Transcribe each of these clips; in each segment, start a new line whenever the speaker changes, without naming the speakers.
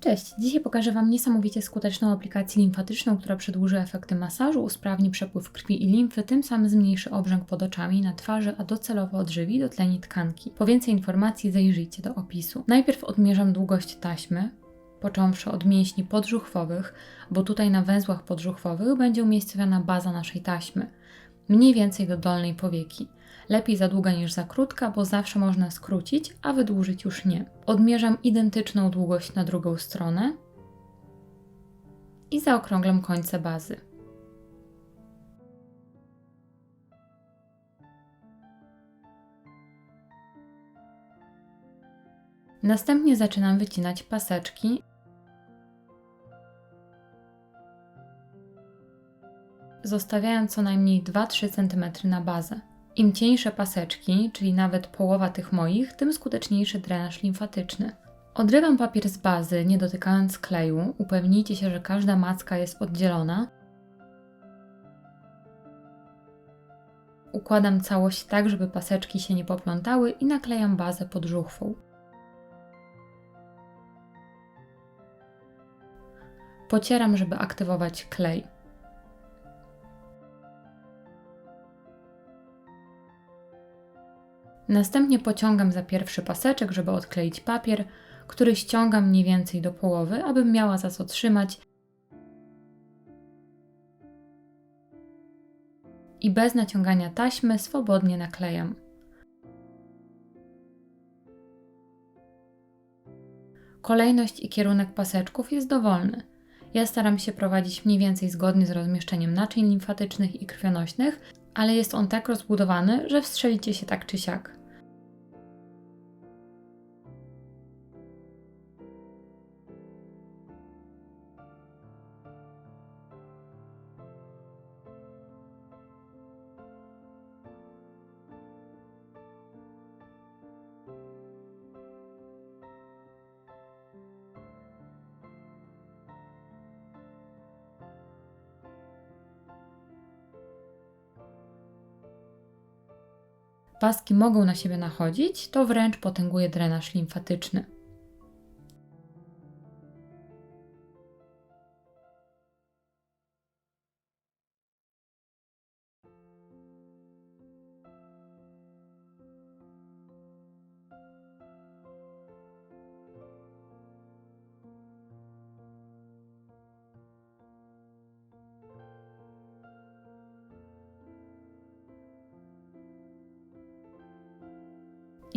Cześć! Dzisiaj pokażę Wam niesamowicie skuteczną aplikację limfatyczną, która przedłuży efekty masażu, usprawni przepływ krwi i limfy, tym samym zmniejszy obrzęk pod oczami na twarzy, a docelowo odżywi dotleni tkanki. Po więcej informacji zajrzyjcie do opisu. Najpierw odmierzam długość taśmy, począwszy od mięśni podżuchwowych, bo tutaj na węzłach podżuchwowych będzie umiejscowiona baza naszej taśmy, mniej więcej do dolnej powieki. Lepiej za długa niż za krótka, bo zawsze można skrócić, a wydłużyć już nie. Odmierzam identyczną długość na drugą stronę i zaokrąglam końce bazy. Następnie zaczynam wycinać paseczki. Zostawiając co najmniej 2-3 cm na bazę. Im cieńsze paseczki, czyli nawet połowa tych moich, tym skuteczniejszy drenaż limfatyczny. Odrywam papier z bazy, nie dotykając kleju. Upewnijcie się, że każda macka jest oddzielona. Układam całość tak, żeby paseczki się nie poplątały i naklejam bazę pod żuchwą. Pocieram, żeby aktywować klej. Następnie pociągam za pierwszy paseczek, żeby odkleić papier, który ściągam mniej więcej do połowy, abym miała za co trzymać. I bez naciągania taśmy swobodnie naklejam. Kolejność i kierunek paseczków jest dowolny. Ja staram się prowadzić mniej więcej zgodnie z rozmieszczeniem naczyń limfatycznych i krwionośnych, ale jest on tak rozbudowany, że wstrzelicie się tak czy siak. Paski mogą na siebie nachodzić, to wręcz potęguje drenaż limfatyczny.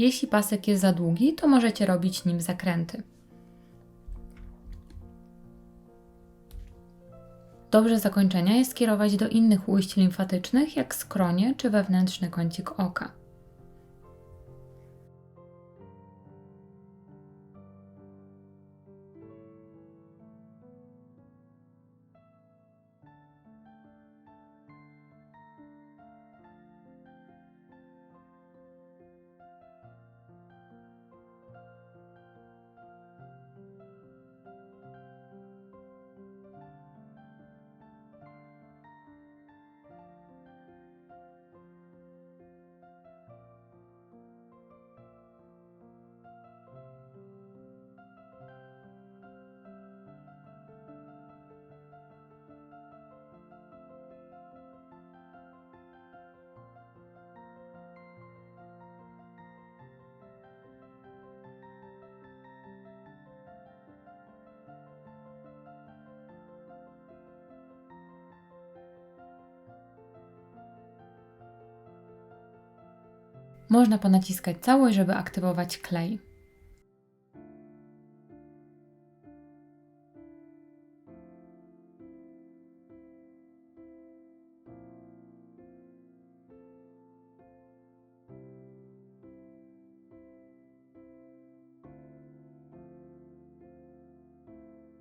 Jeśli pasek jest za długi, to możecie robić nim zakręty. Dobrze zakończenia jest kierować do innych ujść limfatycznych, jak skronie czy wewnętrzny kącik oka. Można ponaciskać całość, żeby aktywować klej.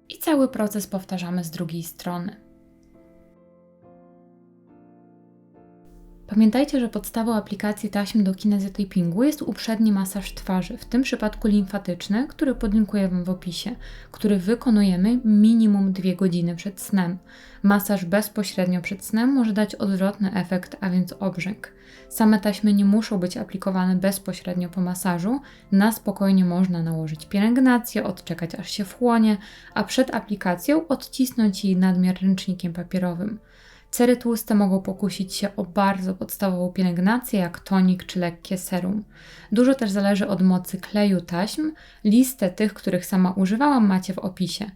I cały proces powtarzamy z drugiej strony. Pamiętajcie, że podstawą aplikacji taśm do kinezjotapingu jest uprzedni masaż twarzy, w tym przypadku limfatyczny, który podlinkuję Wam w opisie, który wykonujemy minimum 2 godziny przed snem. Masaż bezpośrednio przed snem może dać odwrotny efekt, a więc obrzęk. Same taśmy nie muszą być aplikowane bezpośrednio po masażu, na spokojnie można nałożyć pielęgnację, odczekać aż się wchłonie, a przed aplikacją odcisnąć jej nadmiar ręcznikiem papierowym. Cery tłuste mogą pokusić się o bardzo podstawową pielęgnację, jak tonik czy lekkie serum. Dużo też zależy od mocy kleju taśm. Listę tych, których sama używałam, macie w opisie.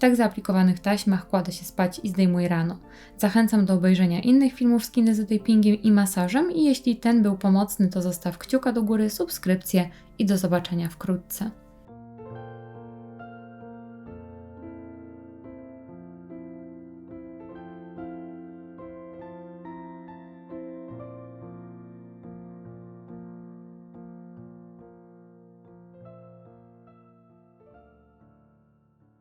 Tak zaaplikowanych taśmach kładę się spać i zdejmuję rano. Zachęcam do obejrzenia innych filmów z kinezotapingiem i masażem i jeśli ten był pomocny, to zostaw kciuka do góry, subskrypcję i do zobaczenia wkrótce.